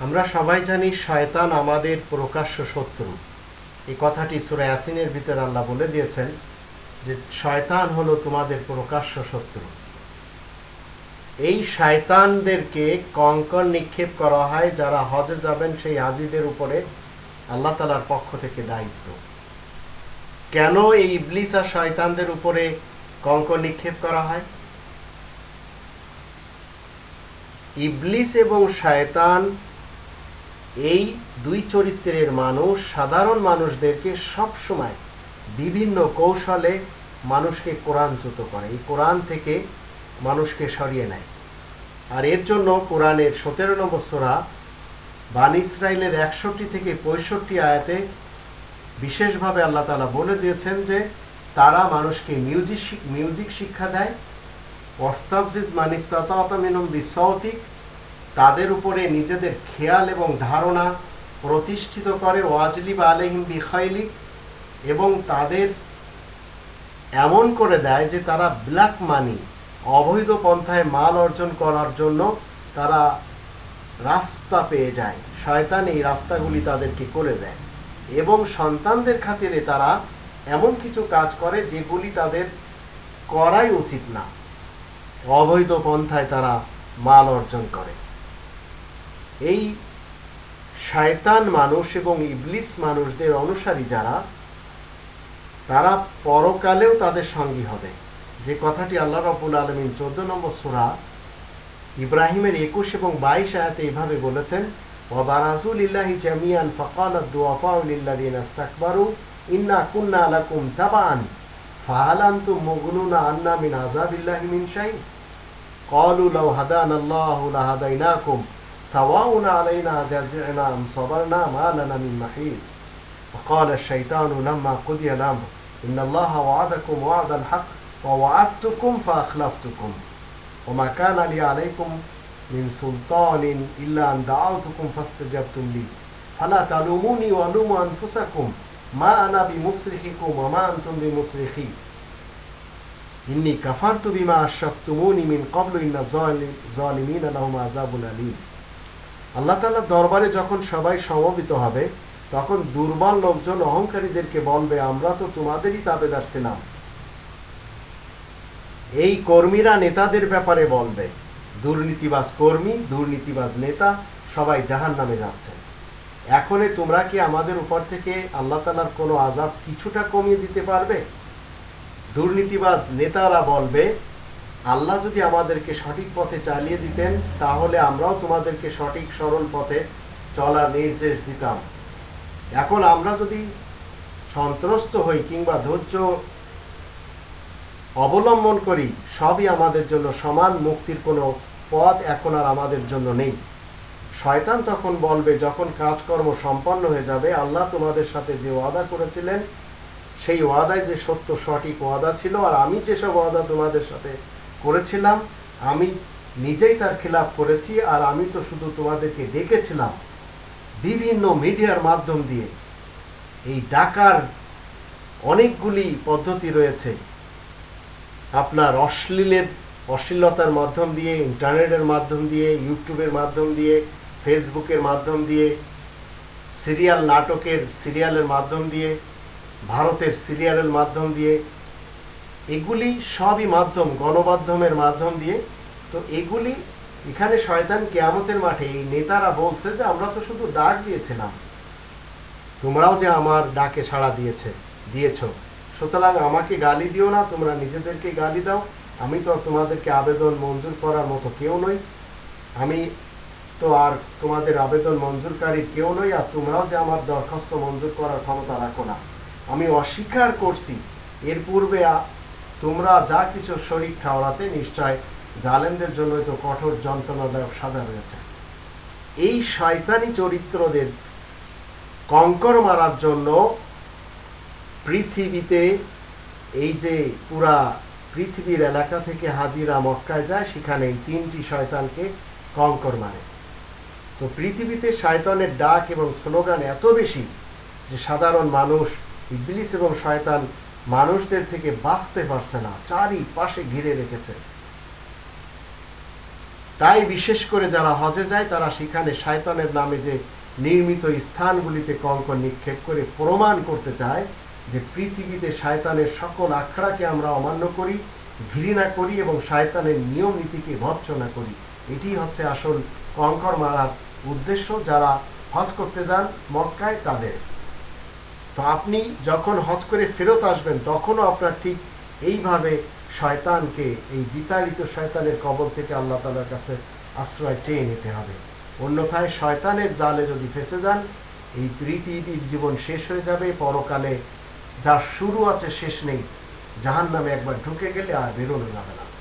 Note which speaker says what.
Speaker 1: আমরা সবাই জানি শয়তান আমাদের প্রকাশ্য শত্রু। এই কথাটি সুরা ইয়াসিনের ভিতরে আল্লাহ বলে দিয়েছেন যে শয়তান হলো তোমাদের প্রকাশ্য শত্রু। এই শয়তানদেরকে কঙ্কর নিক্ষেপ করা হয় যারা হজে যাবেন সেই হাজিদের উপরে আল্লাহ তালার পক্ষ থেকে দায়িত্ব। কেন এই ইবলিস আর শয়তানদের উপরে কঙ্কর নিক্ষেপ করা হয়? ইবলিস এবং শয়তান এই দুই চরিত্রের মানুষ সাধারণ মানুষদেরকে সবসময় বিভিন্ন কৌশলে মানুষকে কোরআনচ্যুত করে। এই কোরআন থেকে মানুষকে সরিয়ে নেয়। আর এর জন্য কোরআনের সতেরো নম্বর সোরা বান ইসরায়েলের একষট্টি থেকে পঁয়ষট্টি আয়াতে বিশেষভাবে আল্লাহ তালা বলে দিয়েছেন যে, তারা মানুষকে মিউজিক মিউজিক শিক্ষা দেয় অস্তাবজিজ মানিস্তাতামিনুম বিসৌতিক তাদের উপরে নিজেদের খেয়াল এবং ধারণা প্রতিষ্ঠিত করে ওয়াজলিব আলহিম বিখৈলিক এবং তাদের এমন করে দেয় যে তারা ব্ল্যাক মানি, অবৈধ পন্থায় মাল অর্জন করার জন্য তারা রাস্তা পেয়ে যায়। শয়তান এই রাস্তাগুলি তাদেরকে করে দেয় এবং সন্তানদের খাতিরে তারা এমন কিছু কাজ করে যেগুলি তাদের করাই উচিত না। অবৈধ পন্থায় তারা মাল অর্জন করে। এই শয়তান মানুষ এবং ইবলিস মানুষদের অনুসারী যারা, তারা পরকালেও তাদের সঙ্গী হবে। যে কথাটি আল্লাহ রবুল আলমিন চোদ্দ নম্বর সুরা ইব্রাহিমের একুশ এবং বাইশ আয়াতে এইভাবে বলেছেন ওয়াবারাসুল ইল্লাহি জামিয়ান ফকাল দুয়াফাউলিল্লাদিন আস্তাকবারু ইন্না কুন্না লাকুম তাবান ফাহালান্তু মুগনুনা আন্না মিন আযাবিল্লাহি মিন শাই। قالوا لو هدانا الله لهديناكم سواء علينا جزعنا أم صبرنا ما لنا من محيص. وقال الشيطان لما قضي الأمر إن الله وعدكم وعد الحق ووعدتكم فأخلفتكم. وما كان لي عليكم من سلطان إلا أن دعوتكم فاستجبتم لي. فلا تلوموني ولوموا أنفسكم. ما أنا بمصرخكم وما أنتم بمصرخي. ইন্নি কাফারতু বিমা আশরাকতুমুনি মিন ক্বাবলু ইন্না যালিমিনা লাহুম আযাবুন আলীম। আল্লাহ তাআলার দরবারে যখন সবাই সমবেত হবে, তখন দুর্বল লোকজন অহংকারীদেরকে বলবে, আমরা তো তোমাদেরই তাবেদার ছিলাম। এই কর্মীরা নেতাদের ব্যাপারে বলবে, দুর্নীতিবাজ কর্মী, দুর্নীতিবাজ নেতা সবাই জাহান নামে যাচ্ছেন এখনে তোমরা কি আমাদের উপর থেকে আল্লাহ তালার কোনো আজাব কিছুটা কমিয়ে দিতে পারবে? দুর্নীতিবাজ নেতারা বলবে, আল্লাহ যদি আমাদেরকে সঠিক পথে চালিয়ে দিতেন, তাহলে আমরাও তোমাদেরকে সঠিক, সরল পথে চলার নির্দেশ দিতাম। এখন আমরা যদি সন্ত্রস্ত হই কিংবা ধৈর্য অবলম্বন করি, সবই আমাদের জন্য সমান, মুক্তির কোনো পথ এখন আর আমাদের জন্য নেই। শয়তান তখন বলবে, যখন কাজকর্ম সম্পন্ন হয়ে যাবে, আল্লাহ তোমাদের সাথে যে ওয়াদা করেছিলেন সেই ওয়াদায় যে সত্য সঠিক ওয়াদা ছিল, আর আমি যেসব ওয়াদা তোমাদের সাথে করেছিলাম, আমি নিজেই তার খিলাফ করেছি, আর আমি তো শুধু তোমাদেরকে ডেকেছিলাম বিভিন্ন মিডিয়ার মাধ্যম দিয়ে। এই ডাকার অনেকগুলি পদ্ধতি রয়েছে। আপনার অশ্লীলের, অশ্লীলতার মাধ্যম দিয়ে, ইন্টারনেটের মাধ্যম দিয়ে, ইউটিউবের মাধ্যম দিয়ে, ফেসবুকের মাধ্যম দিয়ে, সিরিয়াল নাটকের সিরিয়ালের মাধ্যম দিয়ে ভারতের সিরিয়ালের মাধ্যম দিয়ে, এগুলি সবই মাধ্যম, গণমাধ্যমের মাধ্যম দিয়ে। তো এগুলি এখানে শয়তান কেয়ামতের মাঠে, এই নেতারা বলছে যে, আমরা তো শুধু ডাক দিয়েছিলাম। তোমরাও যে আমার ডাকে সাড়া দিয়েছে, দিয়েছ। সুতরাং আমাকে গালি দিও না, তোমরা নিজেদেরকে গালি দাও। আমি তো তোমাদেরকে আবেদন মঞ্জুর করার মতো কেউ নই। আমি তো আর তোমাদের আবেদন মঞ্জুরকারী কেউ নই, আর তোমরাও যে আমার দরখাস্ত মঞ্জুর করার ক্ষমতা রাখো না। আমি অস্বীকার করছি। এর পূর্বে তোমরা যা কিছু শরীর ঠাওরাতে নিশ্চয় জালেমদের জন্যই তো কঠোর যন্ত্রণাদায়ক সাজা রয়েছে। এই শয়তানি চরিত্রদের কঙ্কর মারার জন্য পৃথিবীতে এই যে পুরা পৃথিবীর এলাকা থেকে হাজিরা মক্কায় যায় সেখানে এই তিনটি শয়তানকে কঙ্কর মারে তো পৃথিবীতে শয়তানের ডাক এবং স্লোগান এত বেশি যে সাধারণ মানুষ ইবলিস এবং শয়তান মানুষদের থেকে বাঁচতে পারছে না চারি পাশে ঘিরে রেখেছে। তাই বিশেষ করে যারা হজে যায়, তারা সেখানে শয়তানের নামে যে নির্মিত স্থানগুলিতে কঙ্কর নিক্ষেপ করে প্রমাণ করতে চায় যে পৃথিবীতে শয়তানের সকল আখড়াকে আমরা অমান্য করি, ঘৃণা করি এবং শয়তানের নিয়ম নীতিকে ভৎসনা করি। এটি হচ্ছে আসল কঙ্কর মারার উদ্দেশ্য। যারা হজ করতে যান মক্কায়, তাদের তো আপনি যখন হজ করে ফেরত আসবেন, তখনও আপনার ঠিক এইভাবে শয়তানকে, এই বিতাড়িত শয়তানের কবল থেকে আল্লাহ তালার কাছে আশ্রয় চেয়ে নিতে হবে। অন্যথায় শয়তানের জালে যদি ফেসে যান, এই পৃথিবীর জীবন শেষ হয়ে যাবে। পরকালে যা শুরু আছে শেষ নেই। জাহান নামে একবার ঢুকে গেলে আর বেরোনো যাবে না।